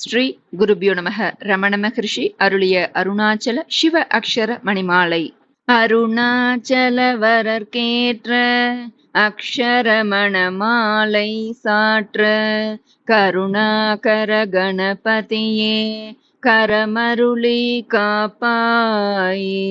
ஸ்ரீ குருபியோ நமக. ரமண மகர்ஷி அருளிய அருணாச்சல சிவ அக்ஷர மணிமாலை. அருணாச்சல வரற்கேற்ற அக்ஷரமணமாலை சாற்ற கருணாகர கணபதியே கரமருளி காப்பாயே.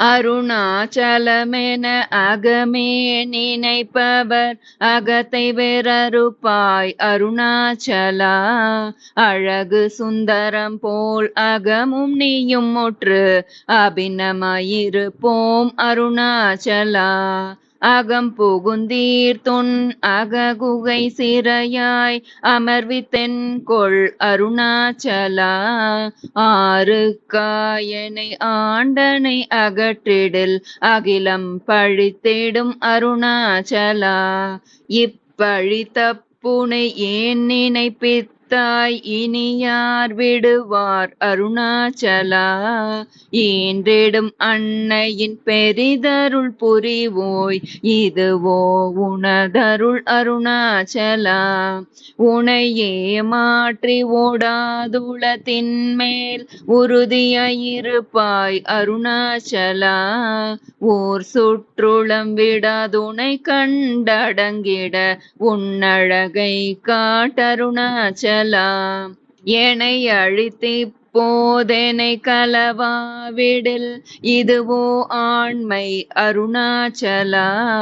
அருணாச்சலமென அகமே நினைப்பவர். அகத்தை வேறறுப்பாய் அருணாச்சலா. அழகு சுந்தரம் போல் அகமும் நீயும் முற்று அபிநமாயிருப்போம் அருணாச்சலா. அகம் புகுந்தீர் அககுகை சிறையாய் அமர்வித்தென் கொள் அருணாச்சலா ஆறு காயனை ஆண்டனை அகற்றிடில் அகிலம் பழித்திடும் அருணாச்சலா. இப்பழி தப்புனை ஏன் நினைப்பித் தாய் இனி யார் விடுவார் அருணாச்சலா? ஈன்றிடும் அன்னையின் பெரிதருள் புரிவோய் இதுவோ உனதருள் அருணாச்சலா? உனையே மாற்றி ஓடாதுளத்தின் மேல் உறுதியாயிருப்பாய் அருணாச்சலா? ஓர் சுற்றுளம் விடாதுனை கண்டடங்கிட உன்னழகை காட்டருணாச்சல? என்னை அழித்தி போதெனை களவாவிடில் இதுவோ ஆண்மை அருணாச்சலா.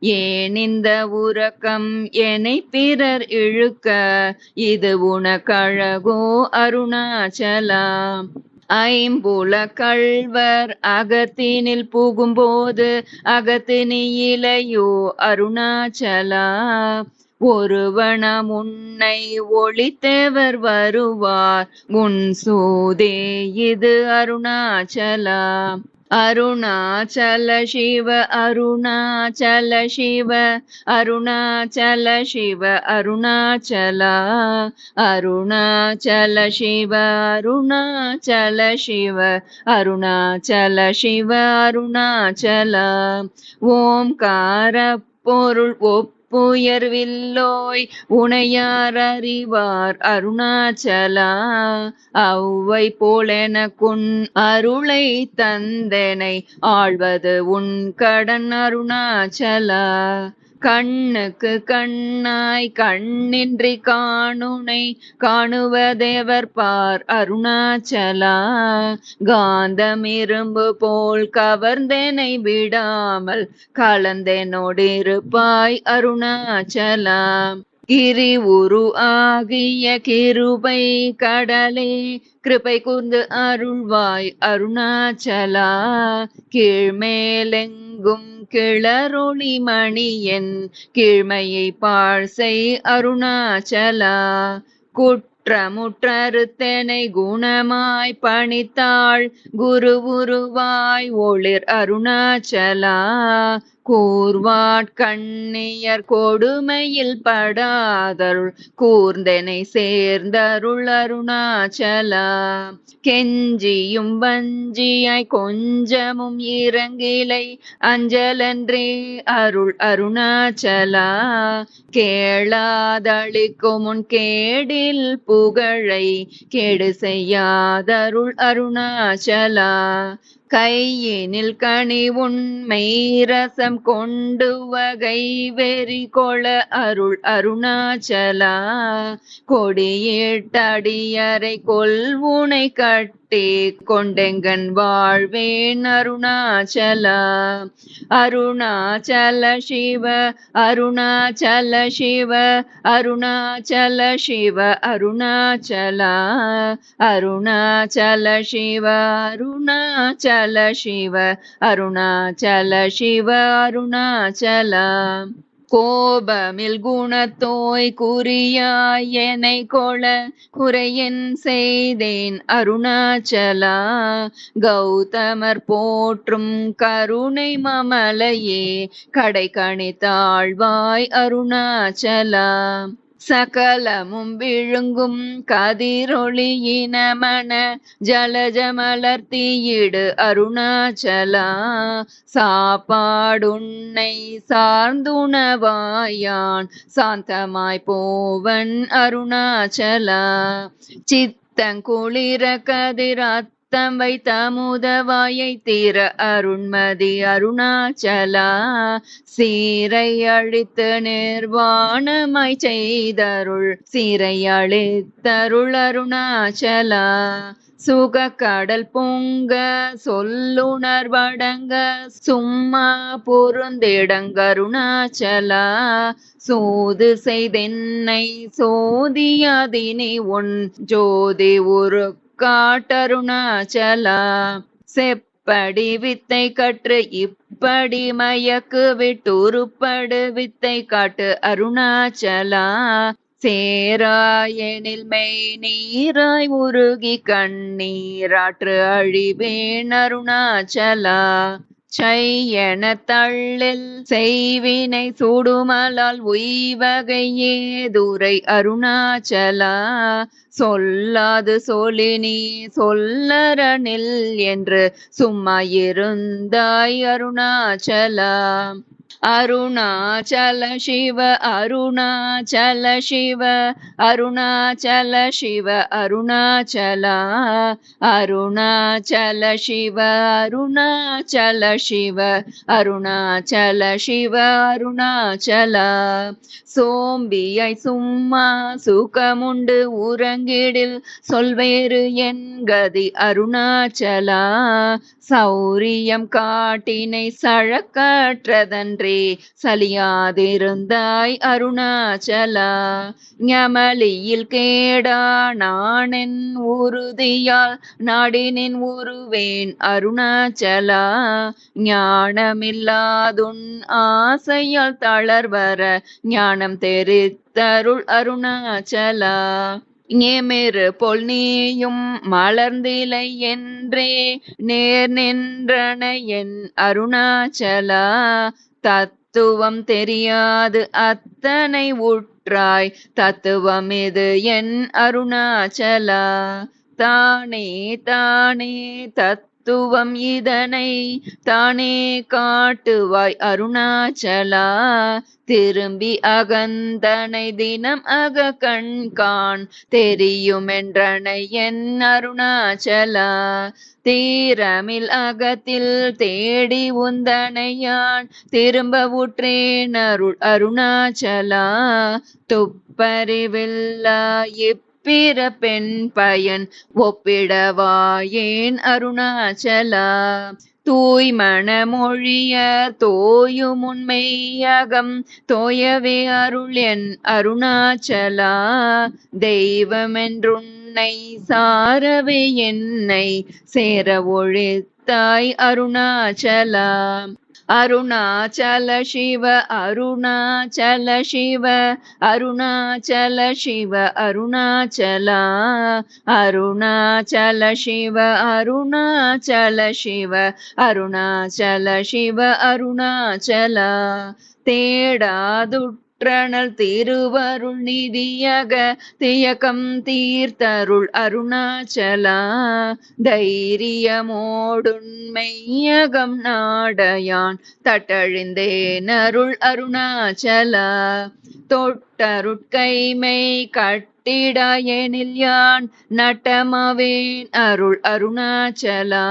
ஏன் இந்த உறக்கம் என்னை பிறர் இழுக்க? இது உனக்கழகோ அருணாச்சலா. ஐம்புல கள்வர் அகத்தினில் புகும்போது அகத்தினி இலையோ அருணாச்சலா. ஒருவனம் உன்னை ஒளித்தவர் வருவார். உன் சூதே இது அருணாச்சலா. அருணாச்சல சிவ அருணாச்சல சிவ. அருணாச்சல சிவ அருணாச்சலா. அருணாச்சல சிவ அருணாச்சல சிவ. அருணாச்சல சிவ அருணாச்சலா. ஓம்கார பொருள் ஒப் புயர்வில்லோய் உனையார் அறிவார் அருணாச்சலா. அவ்வை போலெனக்குன் அருளை தந்தனை ஆழ்வது உன் கடன் அருணாச்சலா. கண்ணுக்கு கண்ணாய் கண்ணின்றி காணுனை காணுவதேவர் பார் அருணாச்சலா. காந்தம் இரும்பு போல் கவர்ந்தேனை விடாமல் கலந்தெனோடிருப்பாய் அருணாச்சலா. கிரி உரு ஆகிய கிருபை கடலே கிருபை கூர்ந்து அருள்வாய் அருணாச்சலா. கீழ்மேலெங்கும் கிளரொளி மணியன் கீழ்மையை பாழ்சை அருணாச்சலா. குற்றமுற்றறுத்தனை குணமாய் பணித்தாள் குரு உருவாய் ஒளிர் அருணாச்சலா. கூர்வாட் கண்ணியர் கொடுமையில் படாதருள். கூர்ந்தனை சேர்ந்தருள் அருணாச்சலா. கெஞ்சியும் வஞ்சியாய் கொஞ்சமும் இறங்கிலை. அஞ்சலன்றே அருள் அருணாச்சலா. கேளாதளிக்கும் உன் கேடில் புகழை. கேடு செய்யாதருள் அருணாச்சலா. கையினில் கனி உண்மை ரசம் கொண்டு வகை வெறி கொள அருள் அருணாச்சலா. கொடியேட்டடியரை கொல்வுனை கட்ட கொண்டெங்கன் வாழ்வேன் அருணாச்சலா. அருணாச்சல சிவ அருணாச்சல சிவ அருணாச்சல சிவ அருணாச்சலா. அருணாச்சல சிவ அருணாச்சல சிவ அருணாச்சல சிவ அருணாச்சலா. கோபமில் குணத்தோய் குறியாய் கொள குறையன் செய்தேன் அருணாச்சலா. கௌதமர் போற்றும் கருணை மமலையே கடை கணித்தாழ்வாய் அருணாச்சலா. சகலமும் விழுங்கும் கதிரொளியினமன ஜலஜமலர்த்தியிடு அருணாச்சலா. சாப்பாடுன்னை சார்ந்துணவாயான் சாந்தமாய் போவன் அருணாச்சலா. சித்தங்குளிர கதிராத் முத்தம் வைத்த முதவாயை தீர அருண்மதி அருணாச்சலா. சீரை அழித்து நிர்வாணமாய் செய்தருள். சீரை அழித்தருள் அருணாச்சலா. சுக கடல் பொங்க சொல்லுணர்வடங்க. சும்மா பொருந்திடங்கருணாச்சலா சூது செய்தென்னை சோதியாதினி உன் ஜோதி ஒரு காட்டருணாச்சலா. செப்படி வித்தை கற்று இப்படி மயக்கு விட்டுருப்படு வித்தை காட்டு அருணாச்சலா. சேராயனில் மெய் நீராய் உருகி கண்ணீராற்று அழிவேன் அருணாச்சலா. செய்யன தள்ளில். செய்வினை சுடுமலால் உய்வகையே ஏதுரை அருணாச்சலா. சொல்லாது சொலினி சொல்லரனில் என்று சும்மா இருந்தாய் அருணாச்சலா. அருணாச்சல சிவ அருணாச்சல சிவ அருணாச்சல சிவ அருணாச்சலா அருணாச்சல சிவ அருணாச்சல சிவ அருணாச்சல சிவ அருணாச்சலா. சோம்பியை சும்மா சுகமுண்டு உறங்கிடில் சொல்வேறு என் கதி அருணாச்சலா. சௌரியம் காட்டினை சழக்கற்றதன்றே சலியாதிருந்தாய் அருணாச்சலா. ஞமலியில் கேடா நானென் உறுதியால் நாடினின் உருவேன் அருணாச்சலா. ஞானமில்லாதுன் ஆசையால் தளர்வர ஞானம் தெரித்தருள் அருணாச்சலா. ஏமேறு பொல் நீயும் மலர்ந்திலை என்றே நேர் நின்றன என் அருணாச்சலா. தத்துவம் தெரியாது. அத்தனை உற்றாய். தத்துவம் இது என் அருணாச்சலா. தானே தானே தத் தத்துவம் இதனை தானே காட்டுவாய் அருணாச்சலா. திரும்பி அகந்தனை தினம் அக கண்கான் தெரியுமென்றனை என் அருணாச்சலா. தீரமில் அகத்தில் தேடி உந்தனையான். திரும்ப உற்றேன் அருள் அருணாச்சலா. துப்பறிவில்லா இப்பிற பெண் பயன் ஒப்பிடவாயேன் அருணாச்சலா. தூய் மொழிய தோயும் உண்மையகம் தோயவே அருள் என் அருணாச்சலா. தெய்வமென்றுன்னை சாரவே என்னை சேர ஒழித்தாய் அருணாச்சலா. அருணாச்சல சிவ அருணாச்சல சிவ அருணாச்சல சிவ அருணாச்சலா அருணாச்சல சிவ அருணாச்சல சிவ அருணாச்சல சிவ அருணாச்சலா. குற்றணல் திருவருள் நிதியக தியக்கம் தீர்த்தருள் அருணாச்சலா. தைரியமோடுண்மையகம் நாடையான் தட்டழிந்தேனருள் அருணாச்சலா. தொட் தொட்டருட்கைமை கட்டிடாயெனில் யான் நட்டமவேன் அருள் அருணாச்சலா.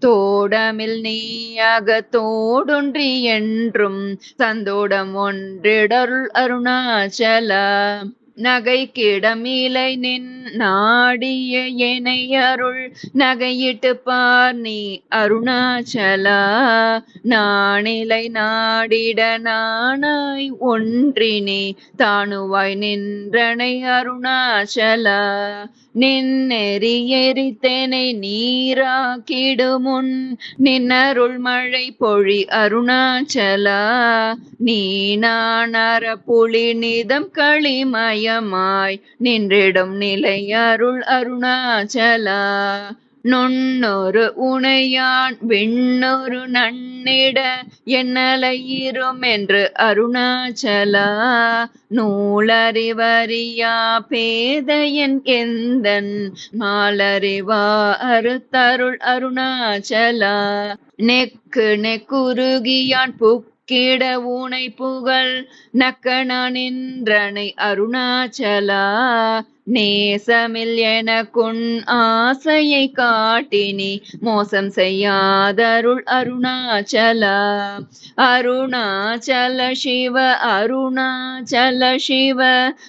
தோடமில் நீயாக தோடொன்றி என்றும் சந்தோடம் ஒன்றிடருள் அருணாச்சலா. நகை கிடமிலை நின் நாடிய எனை அருள். நகையிட்டு பார் நீ அருணாச்சலா. நானிலை நாடிட நானாய் ஒன்றினே. தானுவாய் நின்றனை அருணாச்சலா. நின்னெறி எரித்தனை நீராக்கிடுமுன். நின்னருள் மழை பொழி அருணாச்சலா. நீ நானர புலி நிதம் களிமய களிமயமாய் நின்றிடும் நிலை அருள் அருணாச்சலா. நுண்ணொரு உனையான் விண்ணொரு நன்னிட என்னலையிரும் என்று அருணாச்சலா. நூலறிவறியா பேதையன் எந்தன் மாலறிவா அறுத்தருள் அருணாச்சலா. நெக்கு நெக்குருகியான் புக் கிட ஊனை புகழ் நக்கணா நின்றனை அருணாச்சலா. நேசமில் எனக்குன் ஆசையை காட்டினி. மோசம் செய்யாதருள் அருணாச்சலா. அருணாச்சல சிவ அருணாச்சல சிவ.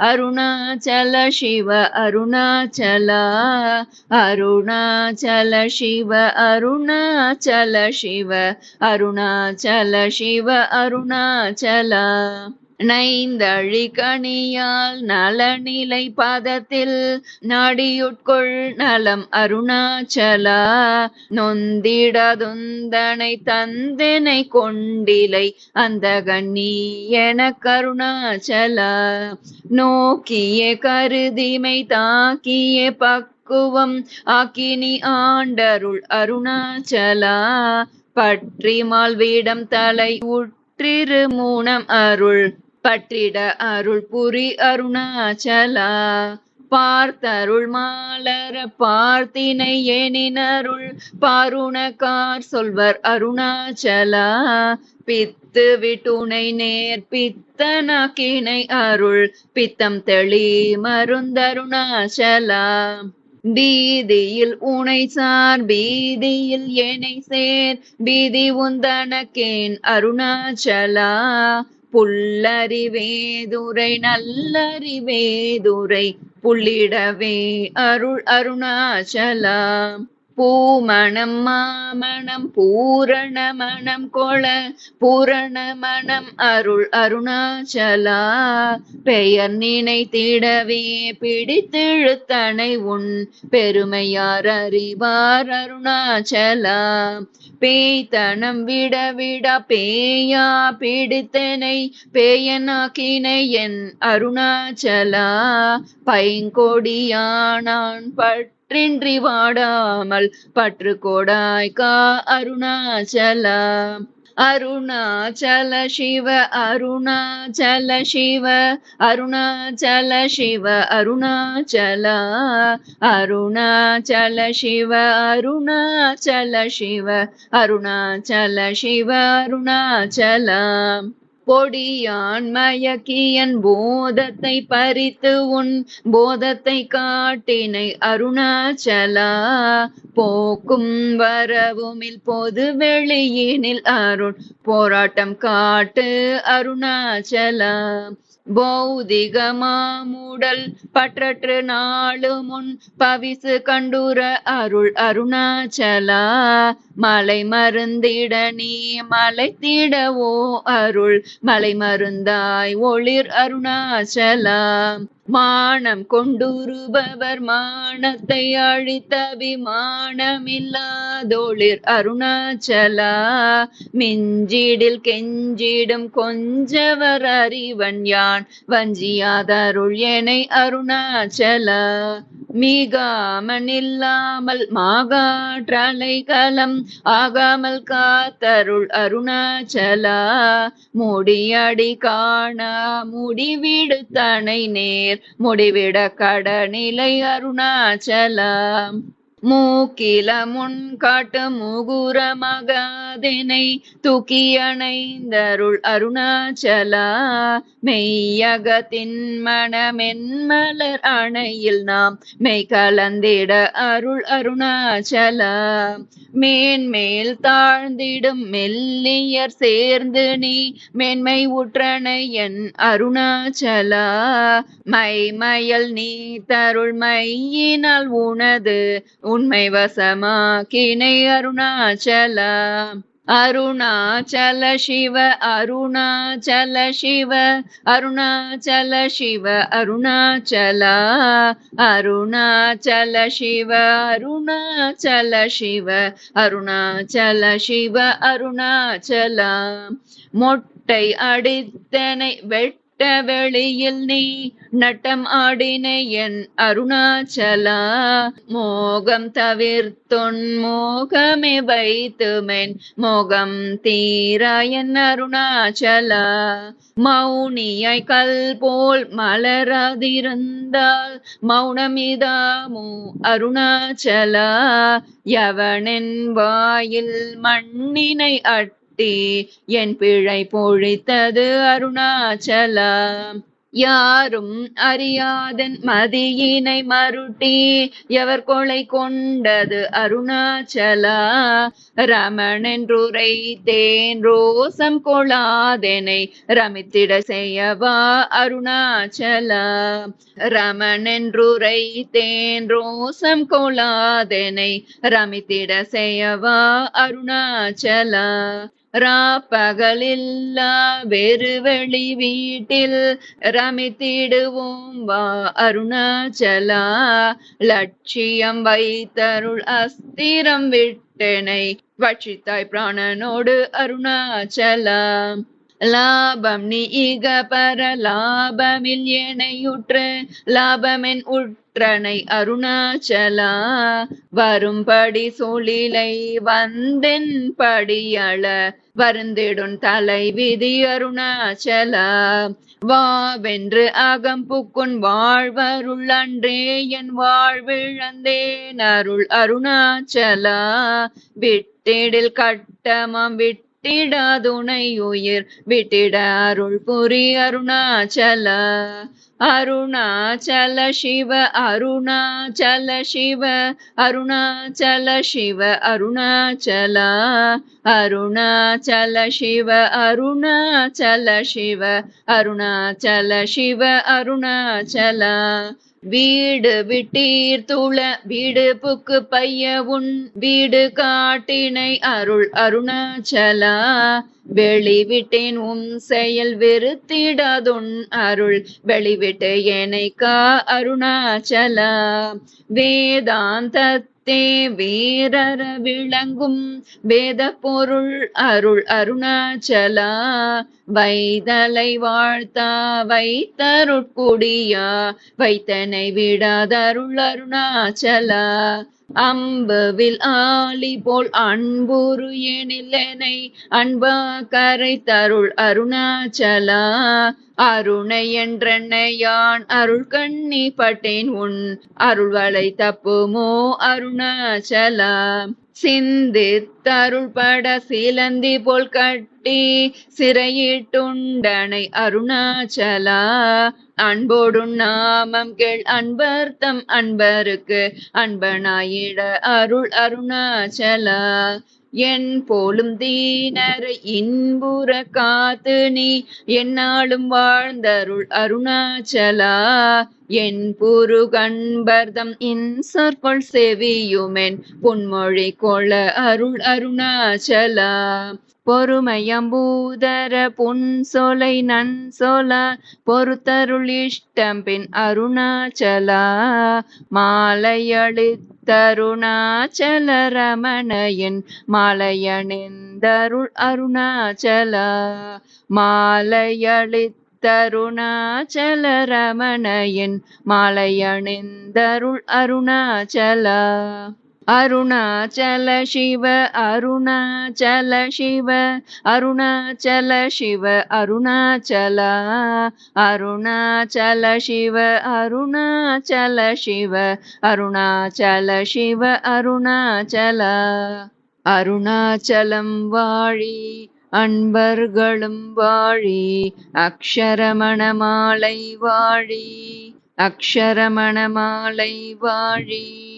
அருணாச்சல சிவ அருணாச்சலா. அருணாச்சல சிவ அருணாச்சல சிவ. அருணாச்சல சிவ அருணாச்சலா. நைந்தழி கணியால் நலநிலை பதத்தில் நாடியுட்கொள் நலம் அருணாச்சலா. நொந்திடதுந்தனை தந்தனை கொண்டிலை அந்த கண்ணி என கருணாச்சலா. நோக்கிய கருதிமை தாக்கிய பக்குவம் ஆக்கினி ஆண்டருள் அருணாச்சலா. பற்றி மால்வீடம் தலை உற்றிரு மூனம் அருள் பற்றிட அருள் புரி அருணாச்சலா. பார்த்தருள் மாலர பார்த்தினை எனினருள் பாருணக்கார் சொல்வர் அருணாச்சலா. பித்து விட்டுனை நேர் பித்தனாக்கினை அருள் பித்தம் தெளி மருந்தருணாச்சலா. பீதியில் உனை சார் பீதியில் என்னை சேர் பீதி உந்தனக்கேன் அருணாச்சலா. புல்லறிவேதுரை நல்லறிவேதுரை புள்ளிடவே அருள் அருணாச்சலாம். பூமணம் மாமணம் பூரண மணம் கொள பூரண மணம் அருள் அருணாச்சலா. பெயர் நினைத்திடவே பிடித்திழுத்தனை உன் பெருமையார் அறிவார் அருணாச்சலா. பேய்த்தனம் விட விட பேயா பிடித்தனை பேயனாக்கினை என் அருணாச்சலா. பைங்கொடியானான் பட் பற்றின்றி வாடாமல் பற்று கோடாய் கா அருணாச்சலா. அருணாச்சல சிவ அருணாச்சல சிவ அருணாச்சல சிவ அருணாச்சல. அருணாச்சல சிவ அருணாச்சல சிவ அருணாச்சல சிவ அருணாச்சலா. பொடியான் மயக்கியன் போதத்தை பறித்து உன் போதத்தை காட்டினை அருணாச்சலா. போக்கும் வரவுமில் பொது வெளியினில் அருண் போராட்டம் காட்டு அருணாச்சலா. பௌதிகமாமுடல் பற்றற்று நாளு முன் பவிசு கண்டுர அருள் அருணாச்சலா. மலை மருந்திட நீ மலைத்திடவோ அருள். மலை மருந்தாய் ஒளிர் அருணாச்சலா. மானம் கொண்டுருபவர் மானத்தை அழித்த அபிமானமில்லாதோளிர் அருணாச்சலா. மிஞ்சிடில் கெஞ்சிடும் கொஞ்சவர் அறிவன் யான். வஞ்சியாதருள் எனை அருணாச்சலா. மீகாமனில்லாமல் மாகாற்றலை கலம் ஆகாமல் காத்தருள் அருணாச்சலா முடியடி காணா முடிவிடு தனை நேர் முடிவிட கடனிலை அருணாச்சலா. மூக்கில முன் காட்டு முகுர மகாதினை துக்கியணைந்தருள் அருணாச்சலா. மெய்யகத்தின் மனமென்மலர் அணையில் நாம் மெய் கலந்திட அருள் அருணாச்சலா. மேன்மேல் தாழ்ந்திடும் மெல்லியர் சேர்ந்து நீ மேன்மை உற்றனை என் அருணாச்சலா. மைமயல் நீ தருள் மையினால் உனது உண்மை வசமாக்கினை அருணாச்சலா. அருணாச்சல சிவ அருணாச்சல சிவ அருணாச்சல சிவ அருணாச்சலா. அருணாச்சல சிவ அருணாச்சல சிவ அருணாச்சல சிவ அருணாச்சலா. மொட்டை அடித்தனை வெட்ட வெளியில் நீ நட்டம் ஆடின என் அருணாச்சலா மோகம் தவிர்த்தொன் மோகமே வைத்துமென் மோகம் தீரா என் அருணாச்சலா. மௌனியாய் கல் போல் மலராதிருந்தால் மௌனமிதாமோ அருணாச்சலா. யவனின் வாயில் மண்ணினை அட் என் பிழை பொழித்தது அருணாச்சலா யாரும் அறியாதன் மதியினை மருட்டி எவர் கொலை கொண்டது அருணாச்சலா ரமணென்றுரைத்தேன் ரோசம் கொளாதெனை ரமித்திட செய்யவா அருணாச்சலா ரமணென்றுரைத்தேன் ரோசம் கொளாதெனை ரமித்திட செய்யவா அருணாச்சலா ராப்பகலில்லா வேறு வெளி வீட்டில் ரமித்திடுவோம் வா அருணாச்சலா. லட்சியம் வைத்தருள் அஸ்திரம் விட்டனை. வட்சித்தாய் பிராணனோடு அருணாச்சலா. லாபம் நீ இக பர லாபமில் எனையுற்று லாபமென் உற்றனை அருணாச்சலா வரும்படி சூழிலை வந்தென் படியள வருந்திடும் தலை விதி அருணாச்சலா. வாவென்று அகம்புக்குன் வாழ்வருள் அன்றே என் வாழ்விழந்தேன் அருள் அருணாச்சலா. விட்டேடில் கட்டமம் விட்டு விட்டிடாதுணை உயிர் விட்டிட அருள் புரி அருணாச்சல. அருணாச்சல சிவ அருணாச்சல சிவ அருணாச்சல சிவ அருணாச்சல. அருணாச்சல சிவ அருணாச்சல சிவ அருணாச்சல சிவ அருணாச்சல. வீடு விட்டீர் துள வீடு புக்கு பைய உன் வீடு காட்டினை அருள் அருணாச்சலா. வெளிவிட்டேன் உன் செயல் வெறுத்திடாதுன் அருள் வெளிவிட்டு என்னை அருணாச்சலா. வேதாந்த வேதத்தே வீரர விளங்கும் வேத பொருள் அருள் அருணாச்சலா. வைதலை வாழ்த்தா வைத்தருட்குடியா. வைத்தனை விடாதருள் அருணாச்சலா. அம்பவில் ஆளி போல் அன்புரு எனிலனை அன்பா கரை தருள் அருணாச்சலா. அருணை என்றென்னையான் அருள் கண்ணி பட்டேன் உன் அருள் வளை தப்புமோ அருணாச்சலா. சிந்தித்தருள் பட சிலந்தி போல் கட்டி சிறையிட்டுண்டனை அருணாச்சலா. அன்போடும் நாமம் கேள் அன்பர்த்தம் அன்பருக்கு. அன்பனாயிட அருள் அருணாச்சலா. என் போலும் தீனரை இன்புற காத்து நீ. என்னாலும் வாழ்ந்தருள் அருணாச்சலா. என் புரு கண்பர்தம் இன்சொற்கொள் செவியுமென் புன்மொழி கொள அருள் அருணாச்சலா. பொறுமையம்பூதர புன் சொலை நன் சொல. பொறுத்தருள் இஷ்டம் பின் அருணாச்சலா. மாலையளித்தருணாச்சல ரமணையன் மாலையணிந்தருள் அருணாச்சலா. தருணாச்சல ரமணையின் மாலையணிந்தருள் அருணாச்சலா. அருணாச்சல சிவ அருணாச்சல சிவ அருணாச்சல சிவ அருணாச்சல. அருணாச்சல சிவ அருணாச்சல சிவ அருணாச்சல சிவ அருணாச்சல. அருணாச்சலம் வாழி அன்பர்களும் வாழி அக்ஷரமண மாலை வாழி அக்ஷரமண மாலை வாழி.